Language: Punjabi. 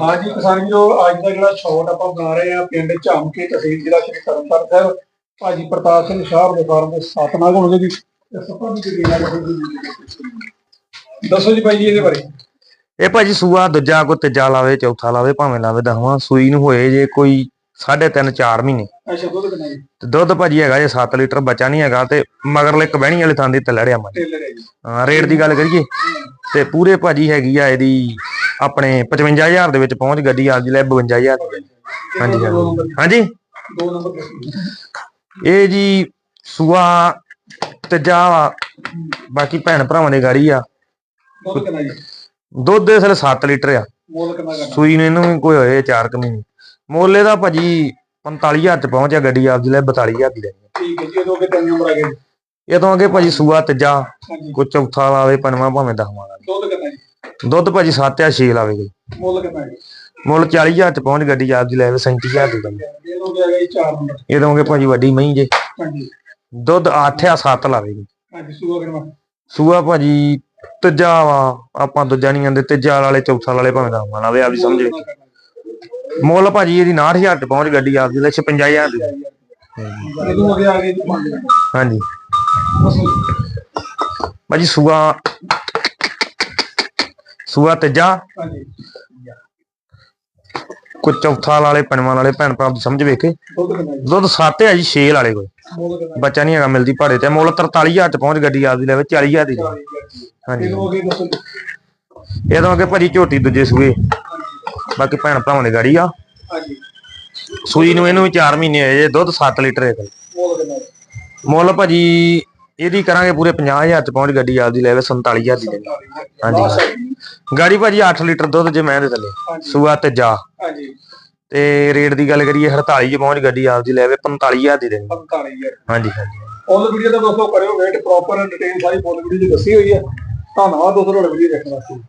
ਹਾਂਜੀ ਕਿਸਾਨ ਵੀਰੋ ਅੱਜ ਦਾ ਜਿਹੜਾ ਸ਼ਾਟ ਆਪਾਂ ਬਣਾ ਰਹੇ ਆ ਪਿੰਡ ਝਾਮਕੇ ਤਹਿਸੀਲ ਜ਼ਿਲ੍ਹਾ ਸ਼੍ਰੀ ਤਰਨਤਾਰਨ ਸਾਹਿਬ। ਭਾਜੀ ਪ੍ਰਤਾਪ ਸਿੰਘ ਸ਼ਾਹ ਦੇ ਫਾਰਮ ਦੇ ਸਤਨਾਗ ਹੋਣਗੇ ਜੀ। ਤੇ ਸਭਾ ਦੀ ਜਿਹੜੀ ਗੱਲ ਹੈ ਦੱਸੋ ਜੀ ਭਾਈ ਜੀ ਇਹਦੇ ਬਾਰੇ। ਇਹ ਭਾਜੀ ਸੂਆ ਦੂਜਾ ਕੋ ਤੀਜਾ ਲਾਵੇ ਚੌਥਾ ਲਾਵੇ ਭਾਵੇਂ ਲਾਵੇ ਦਸਵਾਂ ਸੂਈ ਨੂੰ ਹੋਏ ਜੇ ਕੋਈ 3.5 4 ਮਹੀਨੇ। ਅੱਛਾ ਦੁੱਧ ਕਿੰਨਾ ਜੀ? ਤੇ ਦੁੱਧ ਭਾਜੀ ਹੈਗਾ ਜੇ 7 ਲੀਟਰ ਬੱਚਾ ਨਹੀਂ ਹੈਗਾ ਤੇ ਮਗਰਲੇ ਕਬਹਿਣੀ ਵਾਲੇ ਥਾਂ ਦੀ ਤੇ ਲੜਿਆ ਮਾ ਟੇਲਰ ਹੈ ਜੀ ਹਾਂ ਰੇਟ ਦੀ ਗੱਲ ਕਰੀਏ। ਤੇ ਪੂਰੇ ਭਾਜੀ ਹੈਗੀ ਆ ਇਹਦੀ ਆਪਣੇ 55000 ਦੇ ਵਿੱਚ ਪਹੁੰਚ ਗੱਡੀ ਆ ਜੀ ਲੈ 52000 ਦੀ। ਹਾਂਜੀ ਦੋ ਹਾਂਜੀ। ਹਾਂਜੀ? ਦੋ ਨੰਬਰ। ਇਹ ਜੀ ਸੂਆ ਤੀਜਾ। ਬਾਕੀ ਭੈਣ ਭਰਾਵਾਂ ਦੀ ਗਾੜੀ ਆ। ਦੁੱਧ ਵੇਲੇ 7 ਲੀਟਰ ਆ। ਸੂਈ ਨੂੰ ਇਹਨੂੰ ਕੋਈ ਹੋਏ 4 ਕੁ ਮਹੀਨੇ। ਮੋਲੇ ਦਾ ਭਾਜੀ 45000 ਚ ਪਹੁੰਚਿਆ ਗੱਡੀ ਆਪਦੀ ਲੈ 42000 ਦੀ। ਲੈਣੀ ਠੀਕ ਹੈ ਜੀ ਇਹ ਦੋ ਕੇ ਤਿੰਨ ਨੰਬਰ ਆ ਗਏ। ਇਹ ਤੋਂ ਅੱਗੇ ਭਾਜੀ ਸੂਆ ਤੀਜਾ ਕੋਈ ਚੌਥਾ ਲਾਵੇ ਪੰਜਵਾਂ ਭਾਵੇਂ ਦਸਵਾਂ ਦੁੱਧ ਕਿੰਨਾ ਜੀ? ਦੁੱਧ ਭਾਜੀ 7 ਆ 6 ਲਾਵੇ ਕੋਈ ਮੁੱਲ ਕਿੰਨਾ ਜੀ? ਮੁੱਲ 40000 ਚ ਪਹੁੰਚ ਗੱਡੀ 37000 ਦੀ ਲੈਣੀ ਇਹ ਦੋ ਕੇ ਆ ਗਏ ਚਾਰ ਨੰਬਰ। ਇਹ ਅੱਗੇ ਭਾਜੀ ਵੱਡੀ ਮਹੀਂ ਜੇ। ਹਾਂਜੀ। ਦੁੱਧ 8 ਆ 7 ਲਾਵੇ ਕੋਈ ਹਾਂਜੀ ਸੂਆ ਕਿੰਨਾ? ਸੂਆ ਭਾਜੀ ਤੀਜਾ ਵਾ ਆਪਾਂ ਦੂਜਾ ਨਹੀਂ ਆਂਦੇ ਤੀਜਾ ਵਾਲੇ ਚੌਥਾ ਵਾਲੇ ਭਾਵੇਂ ਦਸਵਾਂ ਲਾਵੇ ਆਪਦੀ ਸਮਝੇ। ਮੁੱਲ ਭਾਜੀ ਇਹਦੀ 60000 ਚ ਪਹੁੰਚ ਗੱਡੀ ਆਪਦੀ ਲੈ 56000 ਦੀ। ਇਹ ਦੋ ਕੇ ਆ ਗਏ ਹਾਂਜੀ। ਭਾਜੀ ਸੂਆ ਸੂਆ ਤੀਜਾ। ਹਾਂਜੀ। ਕੋਈ ਚੌਥਾ ਵਾਲੇ ਪੰਜਵਾਂ ਵਾਲੇ ਭੈਣ ਭਰਾ ਦੀ ਸਮਝ ਵੇਖੇ? ਦੁੱਧ ਕਿੰਨਾ ਜੀ। ਦੁੱਧ 7 ਹੈ ਜੀ 6 ਵਾਲੇ ਕੋਈ। ਬੱਚਾ ਨਹੀਂ ਹੈਗਾ ਮਿਲਦੀ ਭਾੜੇ ਤੇ। ਮੁੱਲ 43000 ਚ ਪਹੁੰਚ ਗੱਡੀ ਆਪਦੀ ਲੈਵੇ 40000 ਦੀ। ਹਾਂਜੀ। ਇਹ ਤੋਂ ਅੱਗੇ ਭਾਜੀ ਝੋਟੀ ਦੂਜੇ ਸੂਏ। ਬਾਕੀ ਭੈਣ ਭਰਾਵਾਂ ਦੀ ਗਾੜੀ ਆ। ਹਾਂਜੀ। ਸੂਈ ਨੂੰ ਇਹਨੂੰ ਵੀ 4 ਮਹੀਨੇ ਹੋਏ ਜੇ ਦੁੱਧ 7 ਲੀਟਰ ਹੈ? ਮੁੱਲ ਭਾਜੀ ਇਹਦੀ ਕਰਾਂਗੇ ਪੂਰੇ 50000 ਚ ਪਹੁੰਚ ਗੱਡੀ ਆਪਦੀ ਲੈਵੇ 47000 ਦੀ। ਹਾਂਜੀ। ਜੀ। ਗਾੜੀ ਭਾਜੀ 8 ਲੀਟਰ ਦੁੱਧ ਜੇ ਮੈਂ ਦੇ ਥੱਲੇ ਸੂਆ ਤੇ ਜਾ। ਹਾਂਜੀ। ਤੇ ਰੇਟ ਦੀ ਗੱਲ ਕਰੀਏ 48 ਚ ਪਹੁੰਚ ਗੱਡੀ ਆਪਦੀ ਲੈਵੇ 45000 ਦੀ ਦੇਣੀ। 45000 ਹਾਂਜੀ ਹਾਂਜੀ। ਫੁੱਲ ਵੀਡੀਓ ਦਾ ਦੋਸਤੋ ਕਰਿਓ ਵੇਟ ਪ੍ਰੋਪਰ ਡਿਟੇਲ ਸਾਰੀ ਫੁੱਲ ਵੀਡੀਓ ਚ ਦੱਸੀ ਹੋਈ ਹੈ ਧੰਨਵਾਦ ਦੋਸਤੋ ਤੁਹਾਡਾ ਵੀਡੀਓ ਦੇਖਣ ਵਾਸਤੇ।